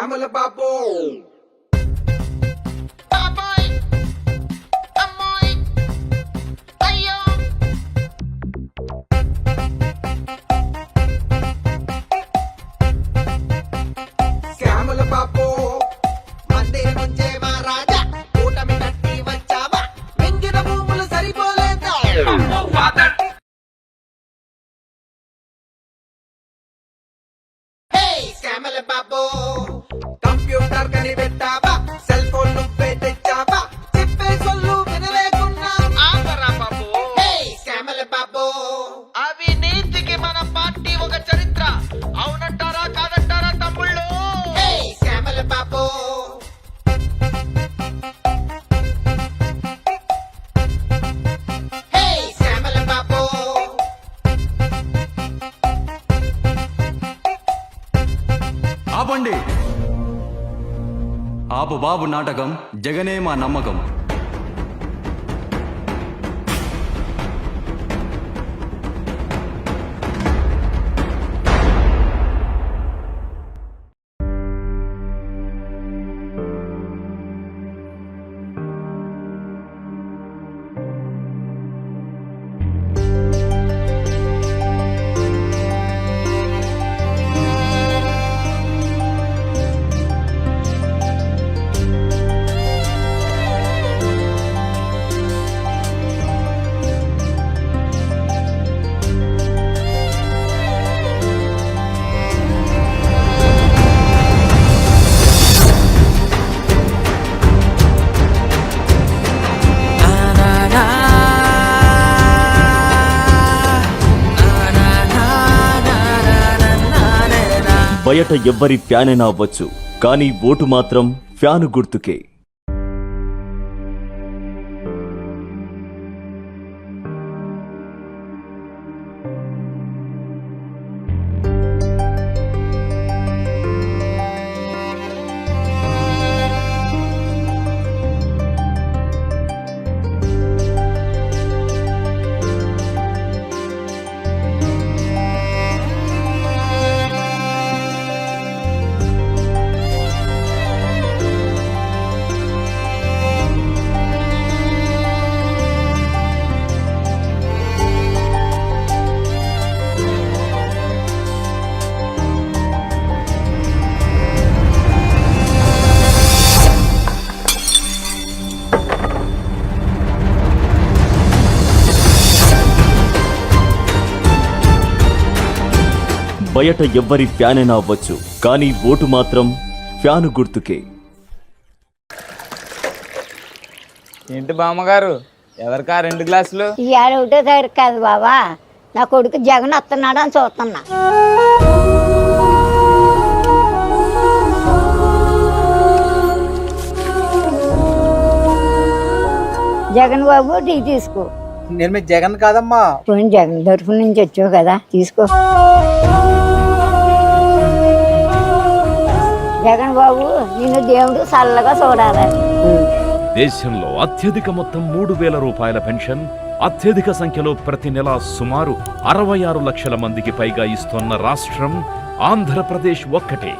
శ్యామల బాబు ఆపండి. ఆపు బాబు నాటకం జగనే మా నమ్మకం. బయట ఎవ్వరి ఫ్యానైనా అవ్వచ్చు కానీ ఓటు మాత్రం ఫ్యాను గుర్తుకే. బయట ఎవ్వరి ఫ్యానైనా అవ్వచ్చు కానీ ఓటు మాత్రం ఫ్యాను గుర్తుకే. ఏంటి బామ్మగారు? ఎవరికా రెండు గ్లాసులు? ఇవాళ ఒకటో తారీఖు కాదు బాబా నా కొడుకు జగన్ వస్తున్నాడు అని చూస్తున్నా. జగన్ బాబు టీ తీసుకో. నేను మీ జగన్ కాదమ్మా. జగన్ తరఫు నుంచి వచ్చావు కదా తీసుకో. జగన్ బాబు నిన్ను దేవుడు చల్లగా చూడాలి. దేశంలో అత్యధిక మొత్తం మూడు వేల రూపాయల పెన్షన్ అత్యధిక సంఖ్యలో ప్రతి నెల సుమారు అరవై ఆరు లక్షల మందికి పైగా ఇస్తోన్న రాష్ట్రం ఆంధ్రప్రదేశ్ ఒక్కటే.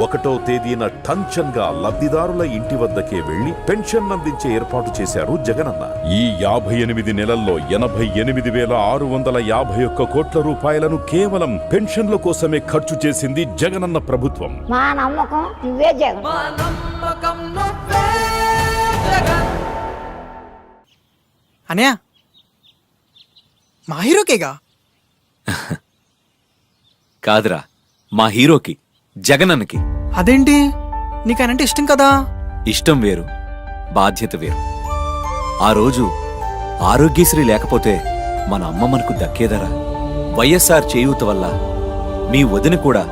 ఒకటో తేదీన టంచన్గా లబ్ధిదారుల ఇంటి వద్దకే వెళ్ళి పెన్షన్ అందించే ఏర్పాటు చేశారు జగనన్న. ఈ యాభై ఎనిమిది నెలల్లో ఎనభై ఎనిమిది వేల ఆరు వందల యాభై ఒక్క కోట్ల రూపాయలను కేవలం పెన్షన్ల కోసమే ఖర్చు చేసింది జగనన్న ప్రభుత్వం. మా నమ్మకం నువ్వే జగన్. అనయా మా హీరోకేగా? కాదురా మా హీరోకి. జగనన్నకి. అదేంటి? నీకు ఆయనంటే ఇష్టం కదా? ఇష్టం వేరు బాధ్యత వేరు. ఆ రోజు ఆరోగ్యశ్రీ లేకపోతే మన అమ్మ మనకు దక్కేదరా? వైఎస్ఆర్ చేయూత వల్ల మీ వదిన కూడా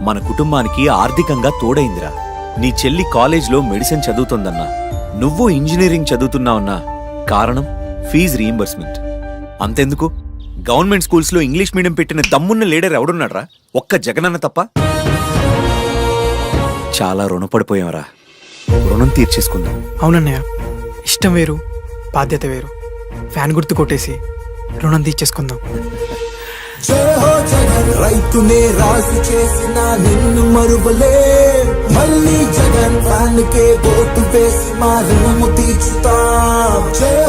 మన కుటుంబానికి ఆర్థికంగా తోడైందిరా. నీ చెల్లి కాలేజ్లో మెడిసిన్ చదువుతోందన్నా నువ్వు ఇంజనీరింగ్ చదువుతున్నావన్నా కారణం ఫీజు రీయింబర్స్మెంట్. అంతెందుకు? గవర్నమెంట్ స్కూల్స్లో ఇంగ్లీష్ మీడియం పెట్టిన దమ్మున్న లీడర్ ఎవడున్నాడ్రా? ఒక్క జగనన్న తప్ప? చాలా రుణపడిపోయాంరా రుణం తీర్చేసుకుందాం. అవునన్నయ్య ఇష్టం వేరు బాధ్యత వేరు. ఫ్యాన్ గుర్తు కొట్టేసి రుణం తీర్చేసుకుందాం. హో జగన్ రైతునే రాజు చేసిన నిన్ను మరువలే. మళ్ళీ జగన్ ఫ్యాన్ కే ఓటు వేసి మా రుణము తీర్చుతాం. జయ